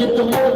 de tu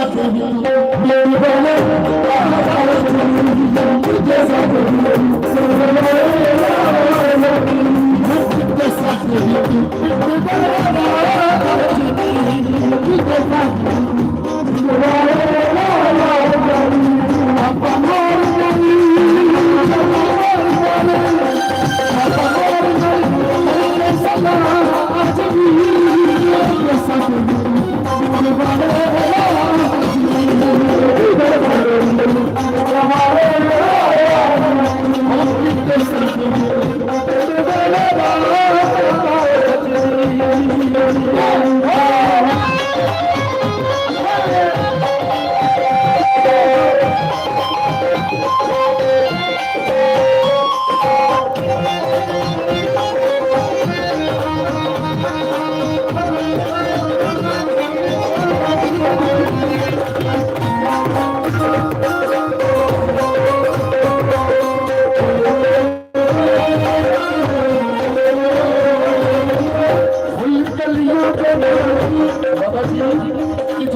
I'm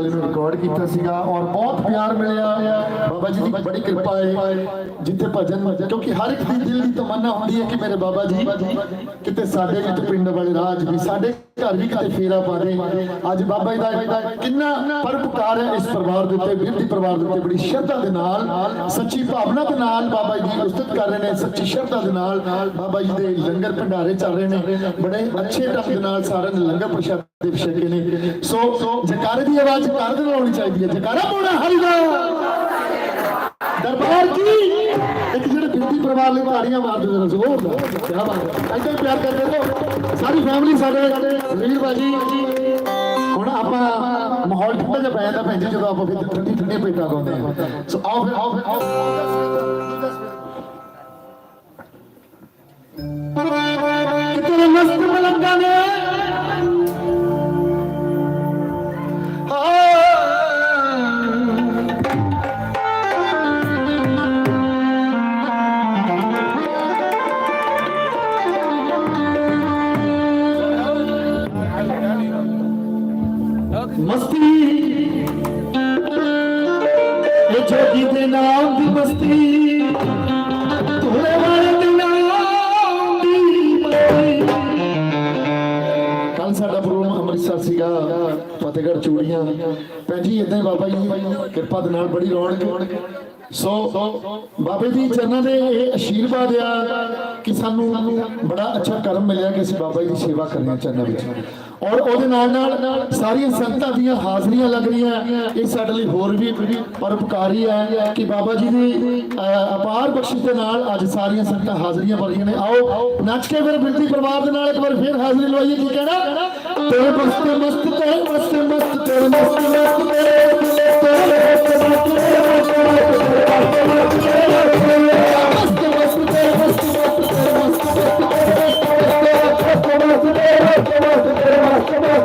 ਪਿਛਲੇ ਇਹਨੂੰ record ਕੀਤਾ ਸੀਗਾ ਔਰ ਬਹੁਤ ਪਿਆਰ ਮਿਲਿਆ। ਬਾਬਾ ਜੀ ਦੀ ਬੜੀ ਕਿਰਪਾ ਹੈ ਜਿੱਥੇ ਭਜਨ, ਕਿਉਂਕਿ ਹਰ ਇੱਕ ਦੀ ਦਿਲ ਦੀ ਤਮੰਨਾ ਹੁੰਦੀ ਹੈ ਕਿ ਮੇਰੇ ਬਾਬਾ ਜੀ, ਕਿਤੇ ਸਾਡੇ ਵਿੱਚ ਪਿੰਡ ਵਾਲੇ ਰਾਜ ਵੀ ਸਾਡੇ ਘਰ ਵੀ ਕਿਤੇ ਫੇਰਾ ਪਾ ਅੱਜ ਬਾਬਾ ਜੀ ਦਾ ਕਿੰਨਾ ਪਰਪਕਾਰ ਹੈ ਇਸ ਪਰਿਵਾਰ ਦੇ ਉੱਤੇ, ਬਿਰਧੀ ਪਰਿਵਾਰ ਦੇ ਉੱਤੇ, ਬੜੀ ਸ਼ਰਧਾ ਦੇ ਨਾਲ, ਸੱਚੀ ਭਾਵਨਾ ਦੇ ਨਾਲ ਬਾਬਾ ਜੀ ਉਸਤਤ ਕਰ ਰਹੇ ਨੇ, ਸੱਚੀ ਸ਼ਰਧਾ ਦੇ ਨਾਲ ਬਾਬਾ ਜੀ ਦੇ ਲੰਗਰ ਭੰਡਾਰੇ ਚੱਲ ਰਹੇ ਨੇ, ਬੜੇ ਅੱਛੇ ਢੰਗ ਨਾਲ ਸਾਰਿਆਂ ਨੇ ਲੰਗਰ ਪ੍ਰਸ਼ਾਦ ਦੇ ਛਕੇ ਨੇ। ਸੋ ਜਕਾਰੇ ਦੀ ਆਵਾਜ਼ ਕਰ ਦੇ ਹੋਣੀ ਚਾਹੀਦੀ ਹੈ, ਜਕਾਰਾ ਮੋੜਾ ਹਰੀਦਾ ਦਰਬਾਰ ਕੀ ਇੱਕ ਜਿਹੜੇ ਬਿਰਤੀ ਪਰਿਵਾਰ ਲਈ ਤਾੜੀਆਂ ਮਾਰਦੇ ਜਰਾ ਜ਼ੋਰ ਦਾ ਕੀ ਬਾਤ ਹੈ। ਐਦਾਂ ਪਿਆਰ ਕਰਦੇ ਰਹੋ। ਸਾਰੀ ਫੈਮਿਲੀ ਸਾਡੇ ਵੀਰ ਬਾਜੀ ਹੁਣ ਆਪਾਂ ਮਾਹੌਲ ਠੰਡਾ ਜਿਹਾ ਪੈ ਜਾਂਦਾ ਭੈਣ ਜੀ, ਜਦੋਂ ਆਪਾਂ ਫਿਰ ਠੰਡੀ ਠੰਡੀ ਪੇਟਾ ਗਾਉਂਦੇ ਆ ਸੋ ਆਓ ਫਿਰ। ਆਓ ਆਓ ਕਿਤੇ ਮਸਤ ਮਲੰਗਾ ਨੇ ਮਸਤੀ। ਇਹ ਜੋਗੀ ਦੇ ਨਾਮ ਦੀ ਮਸਤੀ। ਧੋਲੇ ਵਾਲੇ ਦੇ ਨਾਮ ਦੀ ਮਸਤੀ। ਕੱਲ ਸਾਡਾ ਪ੍ਰੋਗਰਾਮ ਅੰਮ੍ਰਿਤਸਰ ਸੀਗਾ, ਫਤਿਹਗੜ੍ਹ ਚੂੜੀਆਂ। ਭੈਣ ਜੀ ਇਦਾਂ ਬਾਬਾ ਜੀ ਦੀ ਕਿਰਪਾ ਦੇ ਨਾਲ ਬੜੀ ਰੌਣਕ। ਸੋ, ਬਾਬੇ ਜੀ, ਚਰਨਾਂ ਦੇ ਇਹ ਆਸ਼ੀਰਵਾਦ ਆ। ਕਿ ਸਾਨੂੰ ਬੜਾ ਅੱਛਾ ਕਰਮ ਮਿਲਿਆ ਕਿ ਅਸੀਂ ਬਾਬਾ ਜੀ ਦੀ ਸੇਵਾ ਕਰਨਾ ਚਾਹੁੰਦੇ ਵਿੱਚ ਔਰ ਉਹਦੇ ਨਾਲ ਨਾਲ ਸਾਰੀਆਂ ਸੰਗਤਾਂ ਦੀਆਂ ਹਾਜ਼ਰੀਆਂ ਲੱਗ ਰਹੀਆਂ ਇਹ ਸਾਡੇ ਲਈ ਹੋਰ ਵੀ ਪਰਉਪਕਾਰੀ ਹੈ ਕਿ ਬਾਬਾ ਜੀ ਦੀ ਅਪਾਰ ਬਖਸ਼ਿਸ਼ ਦੇ ਨਾਲ ਅੱਜ ਸਾਰੀਆਂ ਸੰਗਤਾਂ ਹਾਜ਼ਰੀਆਂ ਭਰ ਰਹੀਆਂ ਨੇ ਆਓ ਨੱਚ ਕੇ ਫਿਰ ਬਿਰਤੀ ਪਰਿਵਾਰ ਦੇ ਨਾਲ ਇੱਕ ਵਾਰ ਫਿਰ ਹਾਜ਼ਰੀ ਲਵਾਈਏ ਕੀ ਕਹਿਣਾ ਤੇਰੇ ਮਸਤ ਮਸਤ ਤੇਰੇ ਮਸਤ ਮਸਤ ਤੇਰੇ ਮਸਤ ਮਸਤ ਤੇਰੇ ਤੇਰੇ ਮਸਤ ਮਸਤ ਤੇਰੇ ਮਸਤ ਮਸਤ ਤੇਰੇ ਮਸਤ Come la